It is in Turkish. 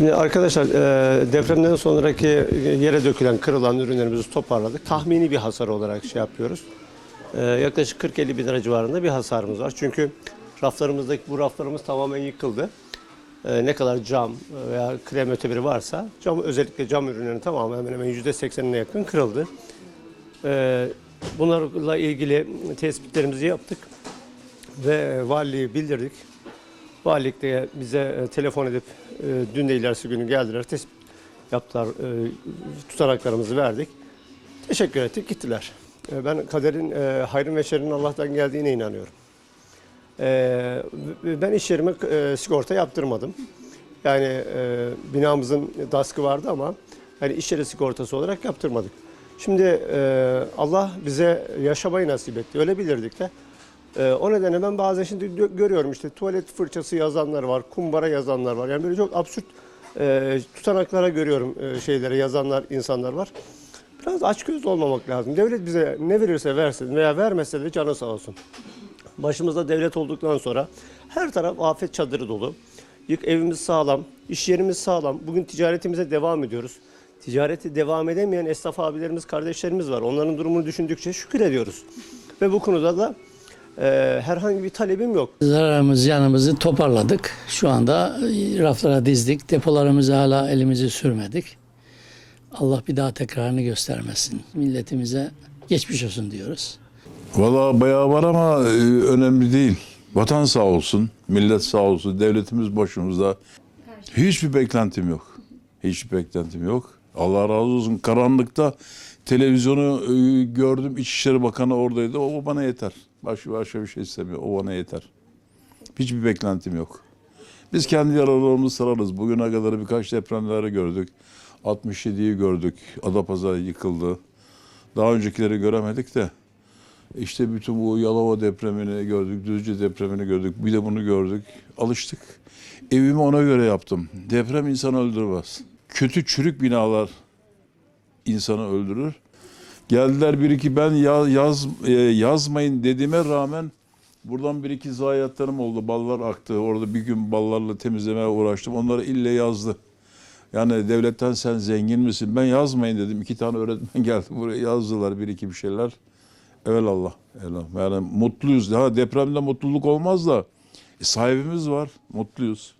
Şimdi arkadaşlar e, depremden sonraki yere dökülen, kırılan ürünlerimizi toparladık. Tahmini bir hasar olarak şey yapıyoruz. E, yaklaşık 40-50 bin lira civarında bir hasarımız var. Çünkü raflarımızdaki bu raflarımız tamamen yıkıldı. E, ne kadar cam veya krem öteberi varsa cam özellikle cam ürünlerinin tamamı hemen hemen %80'ine yakın kırıldı. E, bunlarla ilgili tespitlerimizi yaptık ve valiliği bildirdik. Valilik de bize e, telefon edip e, dün de ilerisi günü geldiler, tespit yaptılar, e, tutanaklarımızı verdik. Teşekkür ettik, gittiler. Ben kaderin, hayrın ve şerrin Allah'tan geldiğine inanıyorum. Ben iş yerime sigorta yaptırmadım. Yani binamızın DASK'ı vardı ama hani iş yeri sigortası olarak yaptırmadık. Şimdi Allah bize yaşamayı nasip etti. Öyle bilirdik de. E, o nedenle ben bazen şimdi gö- görüyorum işte tuvalet fırçası yazanlar var, kumbara yazanlar var. Yani böyle çok absürt e, tutanaklara görüyorum e, şeylere yazanlar, insanlar var. Biraz açgözlü olmamak lazım. Devlet bize ne verirse versin veya vermese de canı sağ olsun. Başımızda devlet olduktan sonra her taraf afet çadırı dolu. Yık evimiz sağlam, iş yerimiz sağlam. Bugün ticaretimize devam ediyoruz. Ticareti devam edemeyen esnaf abilerimiz, kardeşlerimiz var. Onların durumunu düşündükçe şükür ediyoruz. Ve bu konuda da e, herhangi bir talebim yok. Zararımız yanımızı toparladık. Şu anda e, raflara dizdik. Depolarımızı hala elimizi sürmedik. Allah bir daha tekrarını göstermesin. Milletimize geçmiş olsun diyoruz. Valla bayağı var ama e, önemli değil. Vatan sağ olsun, millet sağ olsun, devletimiz başımızda. Hiçbir beklentim yok. Hiçbir beklentim yok. Allah razı olsun. Karanlıkta televizyonu e, gördüm. İçişleri Bakanı oradaydı. O bana yeter. Başka başka bir şey istemiyor. O bana yeter. Hiçbir beklentim yok. Biz kendi yaralarımızı sararız. Bugüne kadar birkaç depremleri gördük. 67'yi gördük. Adapazarı yıkıldı. Daha öncekileri göremedik de. İşte bütün bu Yalova depremini gördük, Düzce depremini gördük, bir de bunu gördük. Alıştık. Evimi ona göre yaptım. Deprem insanı öldürmez. Kötü çürük binalar insanı öldürür. Geldiler bir iki ben ya- yaz e, yazmayın dediğime rağmen buradan bir iki zayiatlarım oldu. Ballar aktı. Orada bir gün ballarla temizlemeye uğraştım. Onları ille yazdı. Yani devletten sen zengin misin? Ben yazmayın dedim. İki tane öğretmen geldi buraya yazdılar bir iki bir şeyler. Evelallah. Evelallah. Yani mutluyuz. Ha depremde mutluluk olmaz da e, sahibimiz var. Mutluyuz.